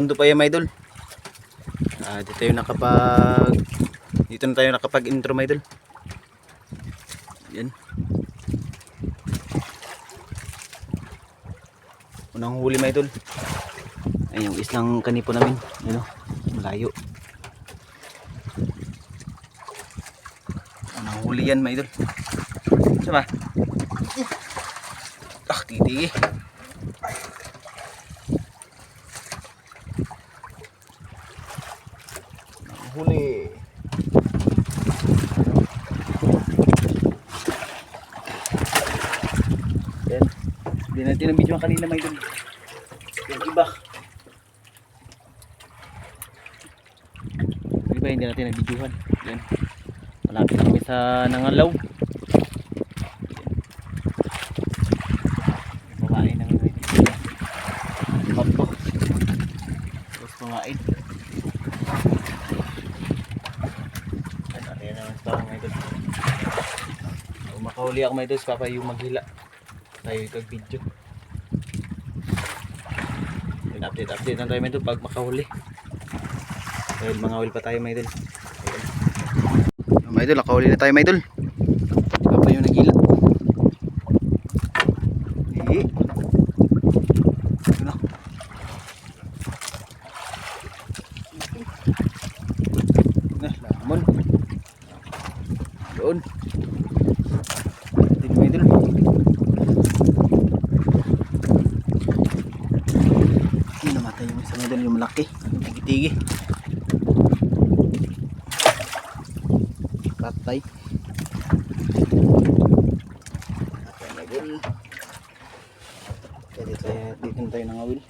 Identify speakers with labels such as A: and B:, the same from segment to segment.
A: Punto pa yan mga idol. Ah, dito tayo nakapag dito na tayo nakapag intro mga idol. Yan. Unang huli mga idol. Ay yung islang kanipo namin. Yan o. Malayo. Unang huli yan mga idol. Sama. Ah, titigi. Unang huli. Yan. Hindi kanina mga idol. Yung iba. Yung iba hindi natin nabidyohan. Yan. Malapit na kami sa Nangalaw. Babae ng Papo. Tapos kumain. Ano, ayan naman sa mga idol. Makahuli ako mga idol, si Papa yung maghila. Tayo yung video. Yun, update, update lang tayo idol pag makahuli. Dahil mga huli pa tayo. Ayan. Mga idol, nakahuli na tayo mga idol. Papa yung naghila. Eh. Ito na. Nah, lamon. Doon. Tingnan mo idol. Yung namatay yung isang idol, yung malaki. Yung tigi-tigi. Katay. Na idol. Kaya dito, tayo nangawil.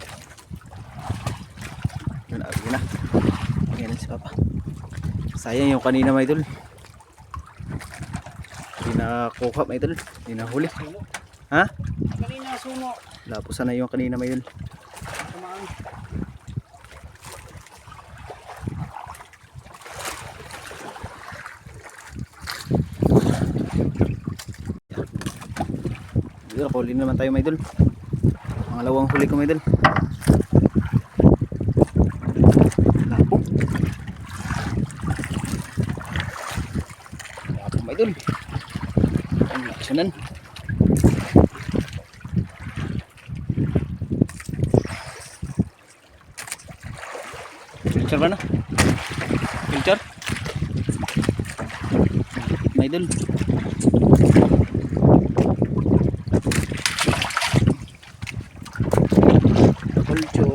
A: Yun, abi na. Na si Papa. Sayang yung kanina mga idol. Hindi nakuha mga idol. Hindi nahuli. Ha?
B: Kanina suno.
A: Lapusan na yung kanina mga idol.
B: Kumaan.
A: Idol, huli naman tayo mga idol. Pangalawang huli ko mga idol. Lapo. Lapo mga idol. Ang laksanan. Filter ba na? Filter? Mga idol. Kulcho.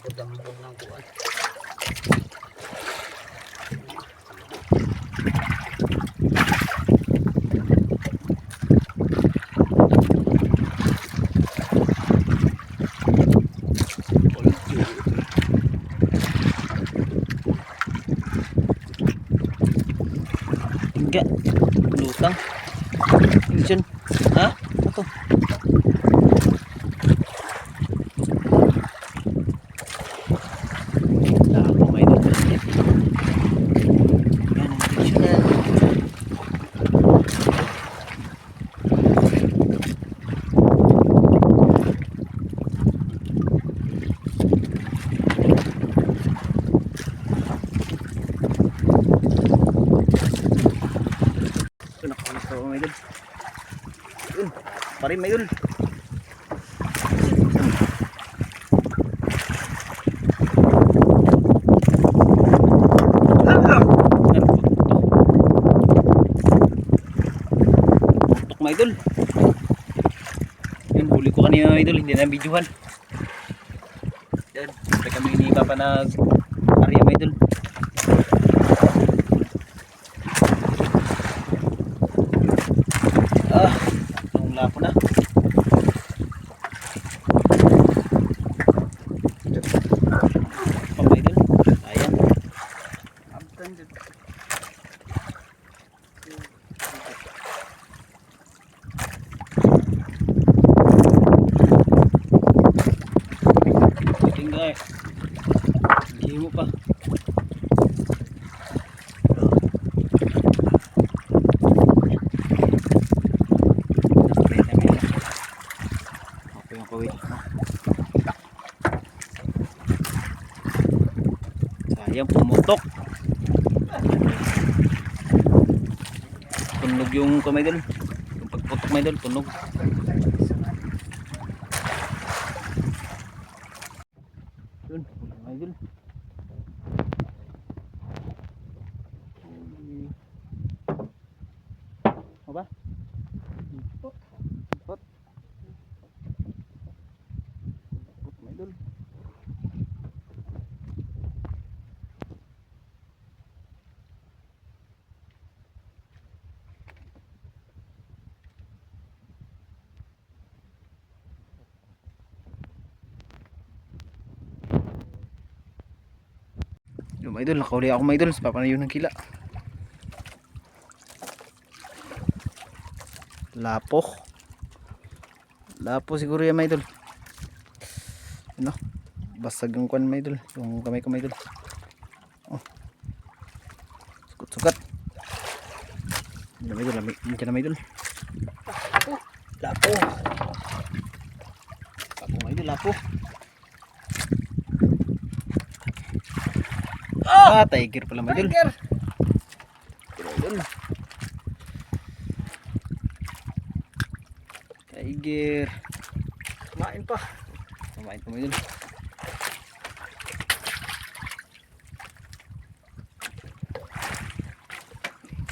B: Budang-budang ng kuwan.
A: Tingga. Lutang. Insan. Ha? Ako. Lapo may idol. Yan ang insan. Ito nakakulit ako mga idol. Yun. Pa rin mga idol. Yan, putok. Putok mga idol. Yan, huli ko kanina mga idol. Hindi na videohan. Yan. Sabay kami ni Papa nag area mga idol. Ah, ang lapo na. Pamay dun. Ayan.
B: Abdan dyan.
A: Tingga eh. Hindi mo pa. Ayan, pumutok. Yung kamay idol. Yung pagputok mga idol, tunog. Yun, mga idol. Yung mga idol, nakauli ako mga idol papanayo ng kila. Lapo. Lapo siguro yan mga idol. Ano? Basag yung kwan mga idol. Yung kamay ko mga idol. Oh. Sukat-sukat. Yan mga idol. Yan mga idol. Lapo. Lapo mga idol, lapo. Ah, tiger pala mga idol.
B: Tiger!
A: Idol. Tiger.
B: Kumain pa.
A: Kumain pa mga idol.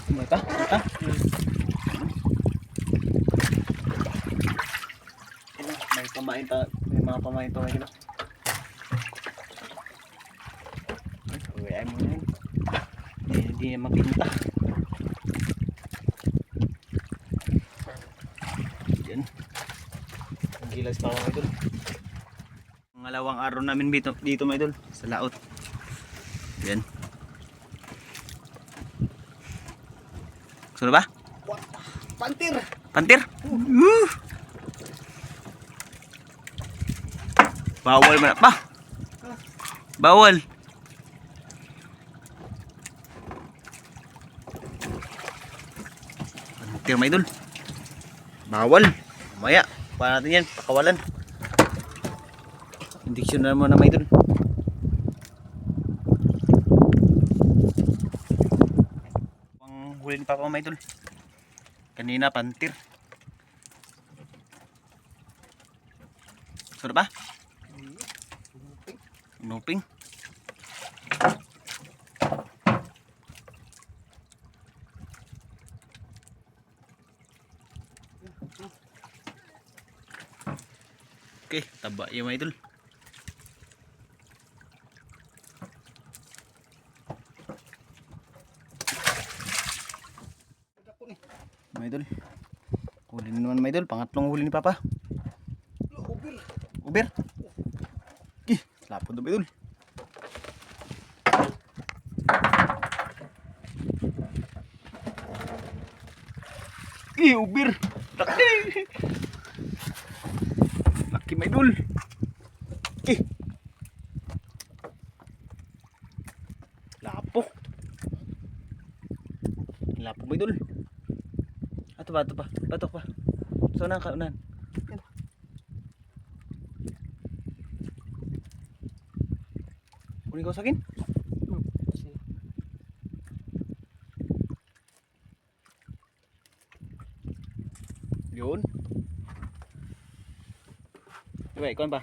A: Kumain pa? Kumain pa? May pamain pa. May mga pamain pa mga idol. Uwi mo na yun. Eh, Hindi na makinta. Yan. Ang gilas pa mga idol. Pangalawang araw namin dito, dito mga idol. Sa laot. Yan. Gusto na ba?
B: Pantir!
A: Pantir? Woo! Bawal man pa. Bawal. Mga idol. Bawal. Maya. Pa natin yan. Pakawalan. Indiksyon na muna mga idol. Ang huli ni Papa mga idol. Kanina pantir. Sarap ba? Nuping. Okay, taba yung mga idol. Mga idol. Huli na naman mga idol. Pangatlong huli ni Papa.
B: Ubil!
A: Uber. Ih, lapon to idol. Ih, Uber. Laki. Laki may idol. Ih. Lapo. Lapo may idol. Ato ba, ato pa. Batok pa. So, nang kaunan. Kunin ko sa akin. Yun. Diba, ikaw pa.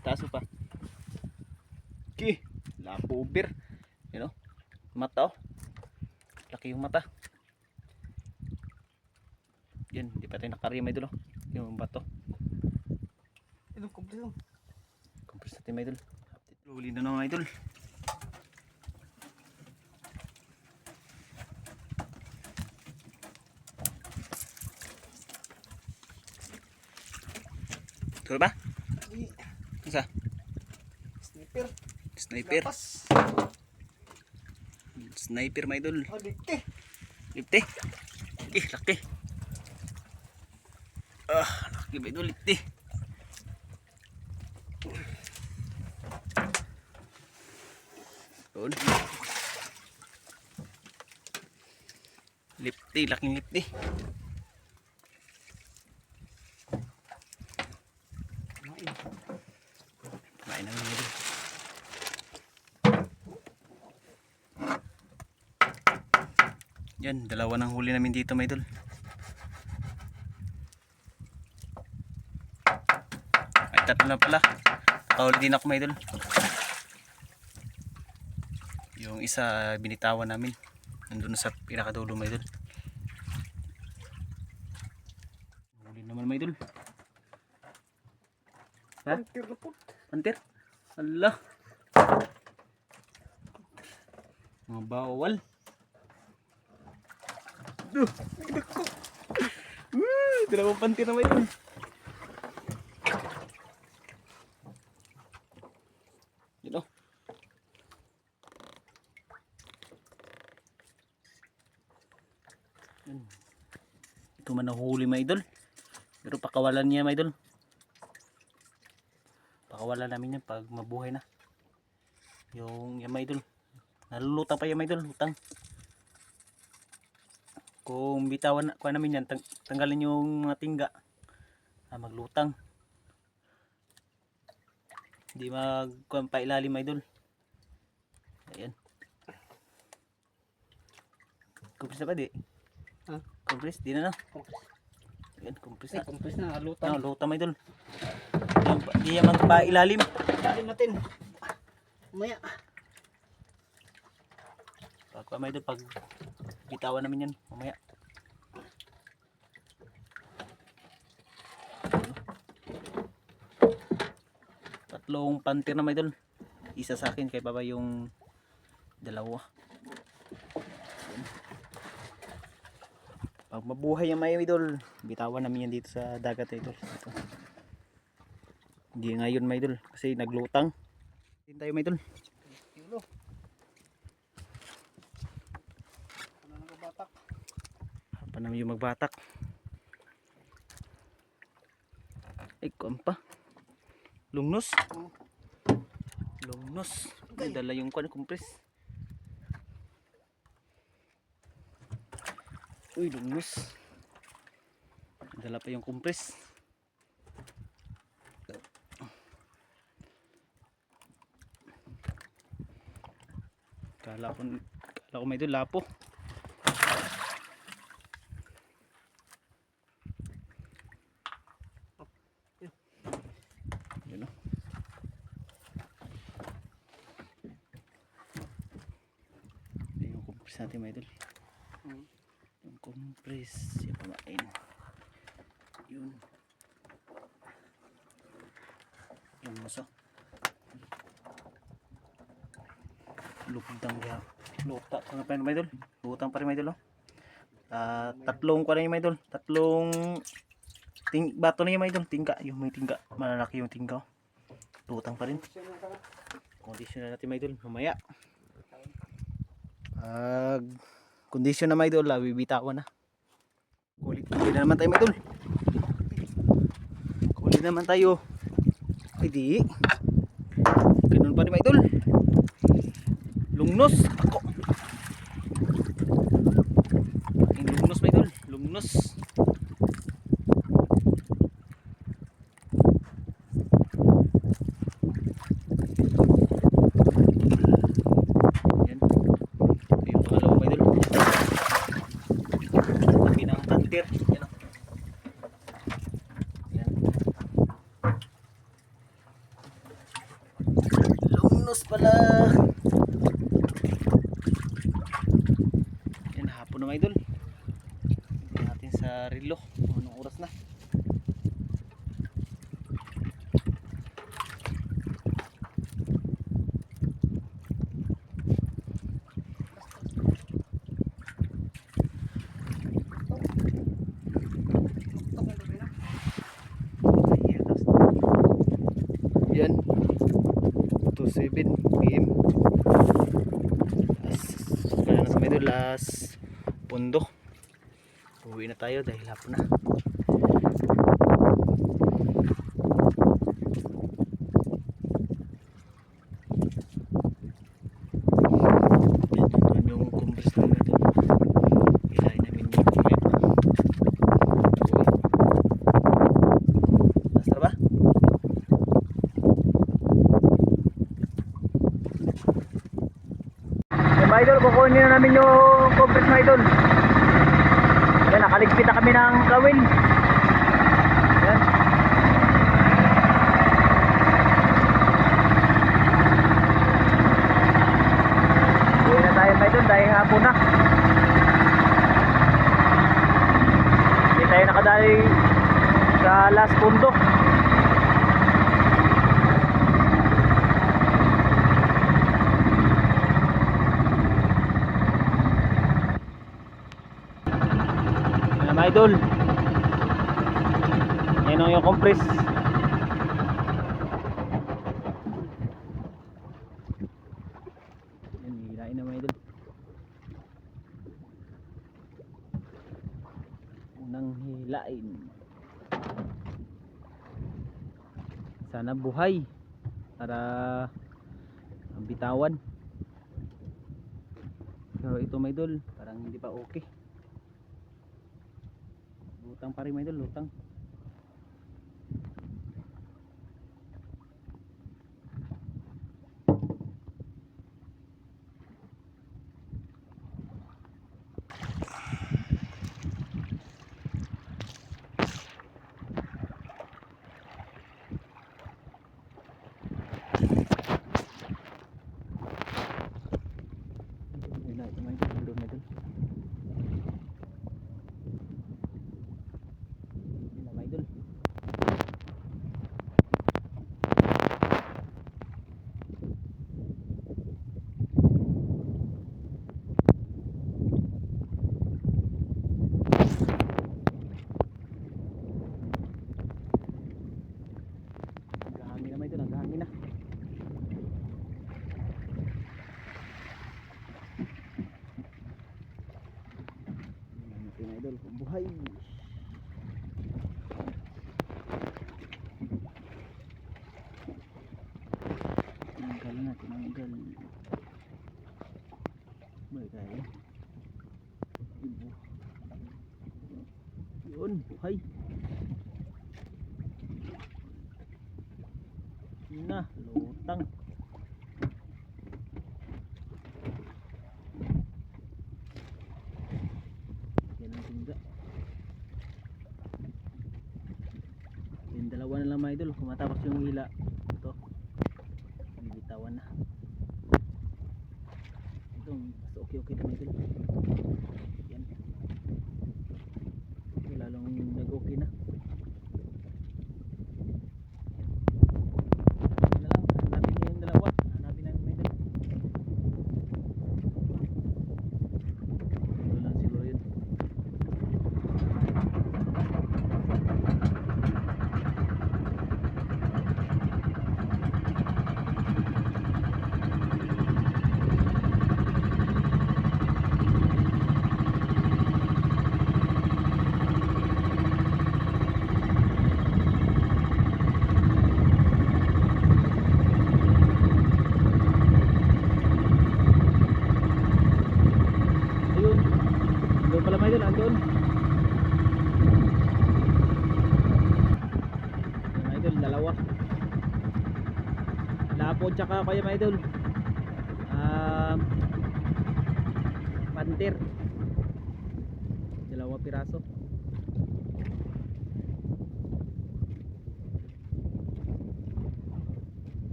A: Taas mo pa. Okay. Lapo uber. Mata oh. Laki yung mata. Yan, hindi pa tayo nakarya may dulo. Yung bato.
B: Ito, kompleto.
A: Compress natin mga idol. Huli na naman idol. Ito ba? Isa?
B: Sniper.
A: Sniper.
B: Lapas.
A: Sniper mga idol.
B: Oh, dikti.
A: Lipte. Eh, laki. Ah, laki ba idol? Lipte. Yun. Lipte, laking lipte.
B: Kumain.
A: Kumain na mga idol. Yan, dalawa ng huli namin dito, mga idol. Ay, tatlo na pala. Nakahuli din ako, mga idol. Yung isa, binitawan namin. Nandun sa pinakadulo, mga idol. Huli naman, mga idol. Ha?
B: Pantir na po.
A: Pantir? Allah. Mga bawal. Duh, nagdako. Woo, dalawang pantir na may oh. Ito man nahuli mga idol. Pero pakawalan niya mga idol. Pakawalan namin yan pag mabuhay na. Yung yung mga idol. Nalulutang pa yung mga idol. Lutang. Kung bitawan na, kuha namin yan, tang, tanggalin yung mga tingga. Ah, maglutang. Hindi mag kuha pa ilalim idol. Ayan. Kumpres na pa di?
B: Ha?
A: Kumpres? Di na na. Ayan, kumpres
B: Ay,
A: na.
B: compress na.
A: No,
B: Lutang.
A: lutang mga idol. Hindi yan magpailalim.
B: Talim natin. Maya.
A: Pag may doon, pag bitawan namin yan, mamaya. Tatlong pantir na may doon. Isa sa akin, kay baba yung dalawa. Pag mabuhay yung may idol, bitawan namin yan dito sa dagat idol. Ito. Hindi ngayon may idol, kasi naglutang. Hindi tayo may idol. Pa naman yung magbatak. Ay kuwan pa. Lungnos. Lungnos. May dala yung kuwan kumpres. Uy lungnos. Dala pa yung kumpres. Kala ko kala ko may doon lapo Yun o. Ito yung compress natin mga idol.
B: Hmm.
A: Yung compress. Yung pamain. Yun. Yung maso. Lutang diha. Luta pa nga pa rin mga. Lutang pa rin mga idol. Ah, tatlong kwa yung mga idol. Tatlong ting bato na yung mga idol. Tingka. Yung may tingka. Malalaki yung tingka. oh. Lutang pa rin.
B: Ka.
A: Condition na natin mga idol. Mamaya. Pag condition na mga idol, ah, bibitawan na. Kulit na naman tayo mga idol. Kulit na naman tayo. Ay di. Ganun pa rin mga idol. Lungnos. Ako. Lungnos mga idol. Lungnos. Yan. Ito yung pangalawa mga idol. Laki ng tantir. Yan o. Yan. Lungnos pala. Yan, hapon na mga idol. Tingnan natin sa relo. Kung Anong oras na?
B: Tuktok na gabi na.
A: Yan. 2.7 PM. Kaya na sa medyo last pundo. Uwi na tayo dahil hapon na. buhay para bitawan. Pero ito may idol parang hindi pa okay. Lutang pa rin may idol lutang. matapos yung hila. Ito. Nabibitawan na. Ito mas okay okay naman ito. idol mga idol dalawa. Lapo tsaka kayo mga idol. Um, pantir. Dalawa piraso.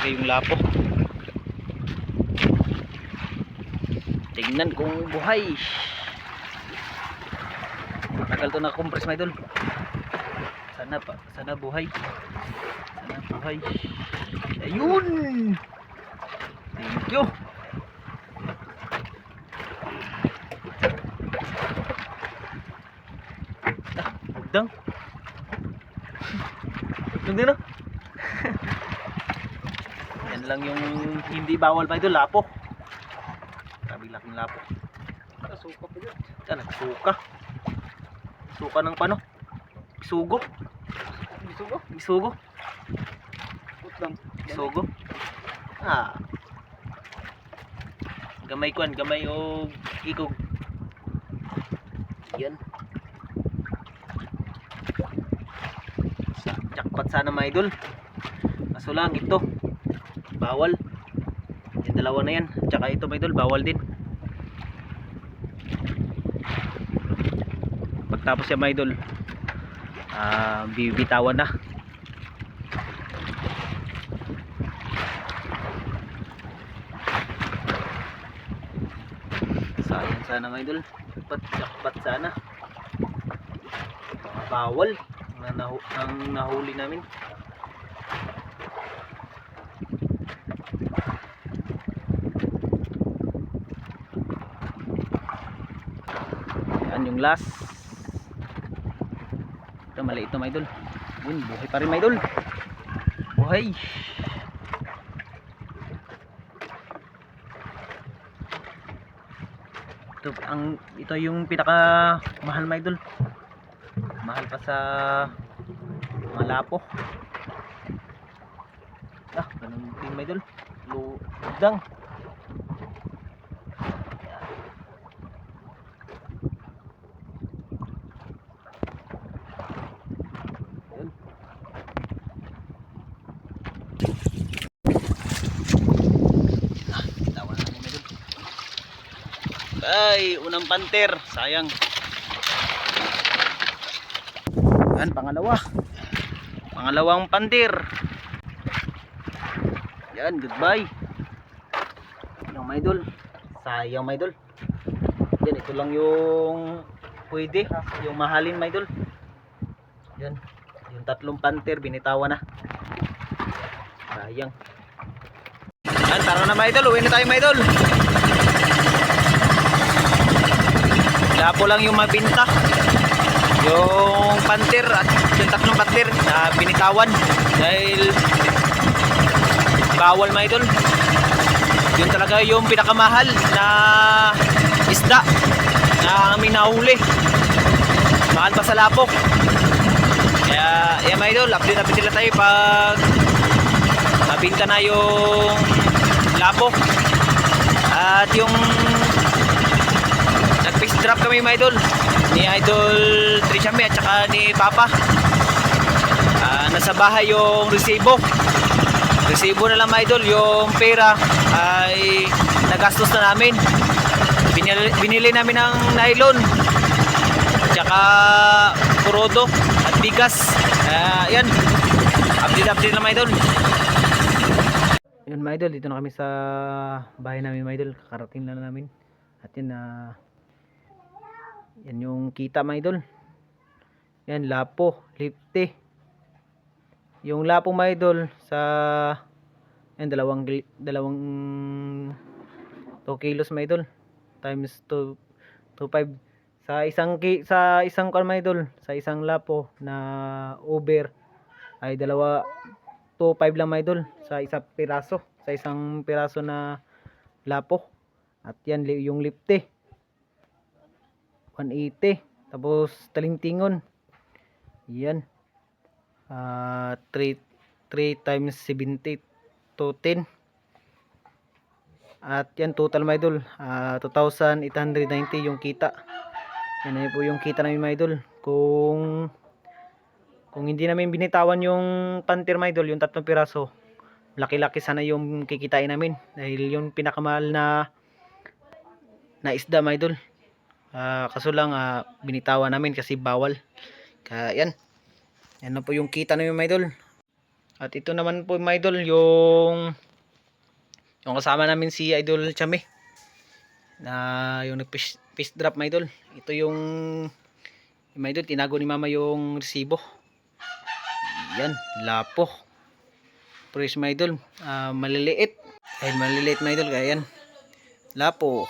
A: Malaki yung lapo. Tingnan kung buhay. Tagal to na compress my idol. Sana pa, sana buhay. Sana buhay. Ayun! Thank you. Ah, udang. Udang din. Lang yung hindi bawal pa ito, lapo. Grabe laking lapo.
B: Nasuka pa dyan.
A: Yan, nagsuka. Suka ng pano? Isugo.
B: Gusto ko?
A: Isugo.
B: Put lang.
A: Isugo. Ah. Gamay kuan, gamay o ikog. Yan. Sa jackpot sana mga idol. Kaso lang ito. Bawal. Yung dalawa na yan. Tsaka ito mga idol, bawal din. Pagtapos yan mga idol, ah bibitawan na. Sayang sana mga idol. Jackpot, sana. Bawal na nahu ang nahuli namin. Last. Ito maliit na mga idol. Yun, buhay pa rin mga idol. Buhay. Ito, ang, ito yung pinaka mahal mga idol. Mahal pa sa mga lapo. Ah, ganun din mga idol. Ludang. Yun. Ah, tawa na namin mga idol. Ay, unang panter. Sayang. Yan, pangalawa. Pangalawang pantir. Yan, goodbye. Yung my idol. Sayang my idol. Yan, ito lang yung pwede. Yung mahalin my idol. Yan. Yung tatlong pantir, binitawan na. Sayang. Yan, tara na my idol. Uwi na tayo my idol. Lapo lang yung mabinta. Yung pantir at yung tatlong pantir na binitawan dahil bawal mga idol. Yun talaga yung pinakamahal na isda na aming nahuli. Mahal pa sa lapok. Kaya, yeah, mga idol, update update sila tayo pag nabinta na yung lapok. At yung drop kami mga idol. Ni Idol Trishame at saka ni Papa. Ah, nasa bahay yung resibo. Resibo na lang mga idol. Yung pera ay nagastos na namin. Binili, binili namin ng nylon at saka kurodo at bigas. Ah, yan. Update update lang mga idol. Yun mga idol. Dito na kami sa bahay namin mga idol. Kakarating lang namin. At yun na yan yung kita mga idol. Yan, lapo, lipte. Yung lapo mga idol sa yan, dalawang, dalawang 2 kilos mga idol. Times 2, 2.5. Sa isang, ki, sa isang kan mga idol, sa isang lapo na Uber ay dalawa 2.5 lang mga idol sa isang piraso. Sa isang piraso na lapo. At yan, yung lipte. 180 tapos talingtingon yan. Ah 3 3 times 70 to 10 at yan total mga idol. Ah 2,890 yung kita. Yan na po yung kita namin mga idol. Kung kung hindi namin binitawan yung pantir mga idol yung tatlong piraso laki-laki sana yung kikitain namin. Dahil yung pinakamahal na na isda mga idol Ah, kaso lang ah, binitawan namin kasi bawal. Kaya yan. Yan na po yung kita namin mga idol. At ito naman po mga idol, yung yung kasama namin si Idol Chame na yung nag-fish fish drop mga idol. Ito yung mga idol, tinago ni mama yung resibo. Yan, lapo. Fresh mga idol, ah, maliliit. Dahil maliliit mga idol, kaya yan. Lapo.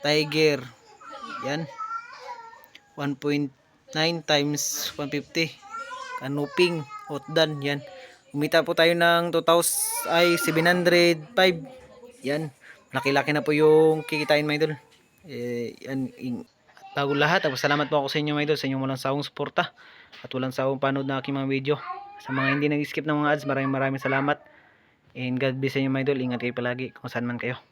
A: Tiger. Yan. 1.9 times 150. Kanuping. Hotdan. Yan. Umita po tayo ng 2,000 ay 705. Yan. Laki-laki na po yung kikitain mga idol. Eh, yan. Bago lahat, tapos salamat po ako sa inyo mga idol sa inyong walang sawang suporta at walang sawang panood na aking mga video. Sa mga hindi nag-skip ng mga ads, maraming maraming salamat. And God bless sa inyo mga idol. Ingat kayo palagi kung saan man kayo.